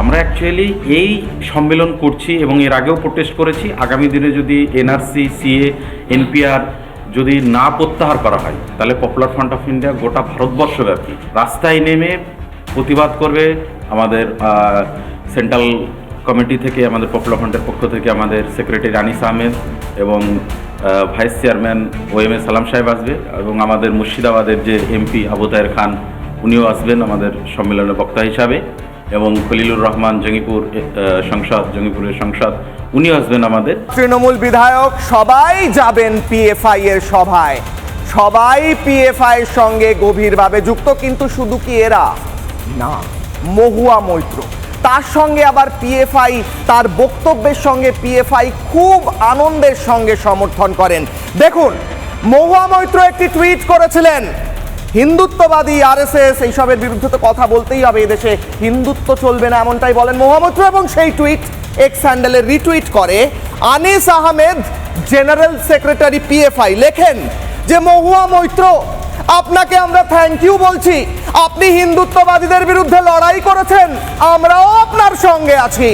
আমরা অ্যাকচুয়ালি এই সম্মেলন করছি এবং এর আগেও প্রোটেস্ট করেছি। আগামী দিনে যদি এনআরসি সিএ এনপিআর যদি না প্রত্যাহার করা হয়, তাহলে পপুলার ফ্রন্ট অফ ইন্ডিয়া গোটা ভারতবর্ষব্যাপী রাস্তায় নেমে প্রতিবাদ করবে আমাদের সেন্ট্রাল কমিটি থেকে, আমাদের পপুলার ফ্রন্টের পক্ষ থেকে আমাদের সেক্রেটারি আনিস আহমেদ এবং ভাইস চেয়ারম্যান ও এম এ সালাম সাহেব আসবে এবং আমাদের মুর্শিদাবাদের যে এমপি আবু তাহের খান, উনিও আসবেন আমাদের সম্মেলনের বক্তা হিসাবে। এবং খলিলুর রহমান জঙ্গিপুর সংসদ, জঙ্গিপুরের সংসদ, উনিও আসবেন আমাদের। তৃণমূল বিধায়ক সবাই যাবেন পিএফআই এর সভায়। সবাই পিএফআই এর সঙ্গে গভীরভাবে যুক্ত, কিন্তু শুধু কি এরা? না, মহুয়া মৈত্র। তার সঙ্গে আবার পিএফআই তার বক্তব্যের সঙ্গে পিএফআই খুব আনন্দের সঙ্গে সমর্থন করেন। দেখুন, মহুয়া মৈত্র একটি টুইট করেছিলেন হিন্দুত্ববাদী আরএসএস, এইসবের বিরুদ্ধে তো কথা বলতেই হবে। এদেশে হিন্দুত্ব চলবে না এমনটাই বলেন মহামৈত্র এবং সেই টুইট এক্স হ্যান্ডেলে রিটুইট করে। Anis Ahmed, general secretary PFI, লেখেন যে, মহুয়া মৈত্র, আপনাকে আমরা থ্যাংক ইউ বলছি। আপনি হিন্দুত্ববাদীদের বিরুদ্ধে লড়াই করেছেন, আমরাও আপনার সঙ্গে আছি।